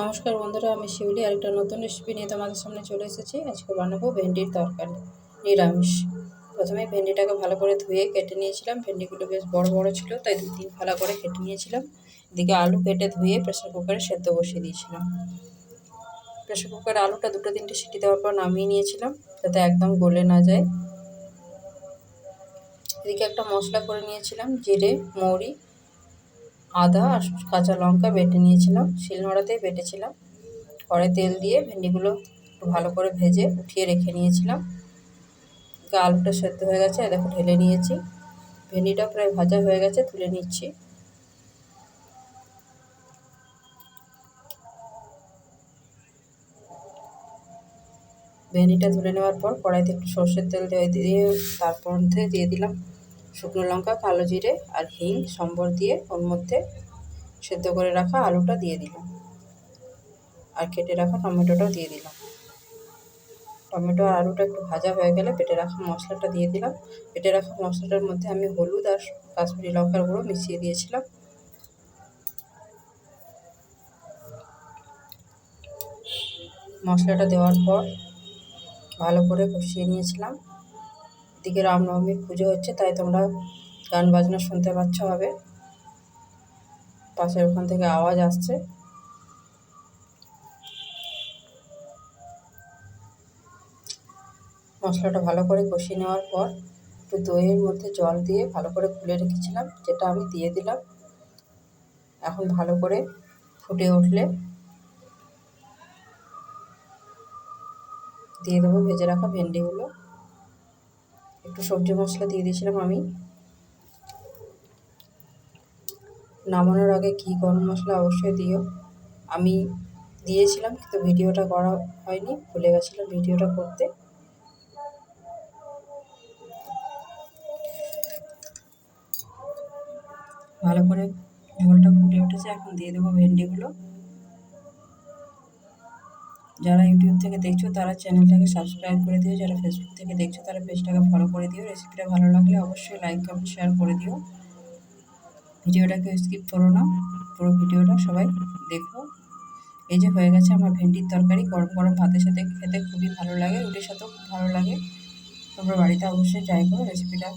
নমস্কার বন্ধুরা, আমি শিউলি আরেকটা নতুন রেসিপি নিয়ে তোমাদের সামনে চলে এসেছি। আজকে বানাবো ভেন্ডির তরকারি, নিরামিষ। প্রথমে ভেন্ডিটাকে ভালো করে ধুয়ে কেটে নিয়েছিলাম। ভেন্ডিগুলো বেশ বড় বড় ছিল, তাই দু তিন ফালা করে কেটে নিয়েছিলাম। এদিকে আলু কেটে ধুয়ে প্রেসার কুকারে সেদ্ধ বসিয়ে দিয়েছিলাম। প্রেসার কুকারে আলুটা দুটো তিনটে সিটি দেওয়ার পর নামিয়ে নিয়েছিলাম, যাতে একদম গলে না যায়। এদিকে একটা মশলা করে নিয়েছিলাম, জিরে, মৌরি আদা আর কাঁচা লঙ্কা বেটে নিয়েছিলাম, শিলনোড়াতেই বেটেছিলাম। কড়াই তেল দিয়ে ভেন্ডিগুলো একটু ভালো করে ভেজে উঠিয়ে রেখে নিয়েছিলাম। আলুটা সেদ্ধ হয়ে গেছে দেখো ঢেলে নিয়েছি। ভেন্ডিটা প্রায় ভাজা হয়ে গেছে, তুলে নিচ্ছি। ভেন্ডিটা তুলে নেওয়ার পর কড়াইতে একটু সর্ষের তেল দিয়ে তারপর মধ্যে দিয়ে দিলাম শুকনো লঙ্কা, কালো জিরে আর হিং, সম্বর দিয়ে ওর মধ্যে সেদ্ধ করে রাখা আলুটা দিয়ে দিলাম। আর কেটে রাখা টমেটোটাও দিয়ে দিলাম। টমেটো আর আলুটা একটু ভাজা হয়ে গেলে পেটে রাখা মশলাটা দিয়ে দিলাম। পেটে রাখা মশলাটার মধ্যে আমি হলুদ আর কাশ্মীরি লঙ্কার গুঁড়ো মিশিয়ে দিয়েছিলাম। মশলাটা দেওয়ার পর ভালো করে কষিয়ে নিয়েছিলাম। দিকে রামনবমীর পুজো হচ্ছে, তাই তোমরা গান বাজনা শুনতে পাচ্ছ হবে। পাশের ওখান থেকে আওয়াজ আসছে। মশলাটা ভালো করে কষিয়ে নেওয়ার পর একটু দইয়ের মধ্যে জল দিয়ে ভালো করে খুলে রেখেছিলাম, যেটা আমি দিয়ে দিলাম। এখন ভালো করে ফুটে উঠলে দিয়ে দেবো, ভেজে রাখা ভেন্ডিগুলো। একটু সবজি মশলা দিয়ে দিয়েছিলাম আমি। নামানোর আগে ঘি গরম মশলা অবশ্যই দিও। আমি দিয়েছিলাম, কিন্তু ভিডিওটা করা হয়নি, ভুলে গেছিলাম ভিডিওটা করতে। ভালো করে ঝোলটা ফুটে উঠেছে, এখন দিয়ে দেবো ভেন্ডিগুলো। যারা ইউটিউব থেকে দেখছ তারা চ্যানেলটাকে সাবস্ক্রাইব করে দিও। যারা ফেসবুক থেকে দেখছ তারা পেজটাকে ফলো করে দিও। রেসিপিটা ভালো লাগলে অবশ্যই লাইক কমেন্ট শেয়ার করে দিও। ভিডিওটাকে স্কিপ করো না। পুরো ভিডিওটা সবাই দেখো। এই যে হয়ে গেছে আমার ভেন্ডির তরকারি। গরম গরম ভাতের সাথে খেতে খুবই ভালো লাগে। রুটির সাথেও খুব ভালো লাগে। তোমরা বাড়িতে অবশ্যই ট্রাই করো। রেসিপিটা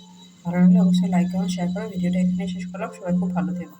ভালো লাগলে অবশ্যই লাইক কমেন্ট শেয়ার করো। ভিডিওটা এখানে শেষ করলাম। সবাই খুব ভালো থেকো।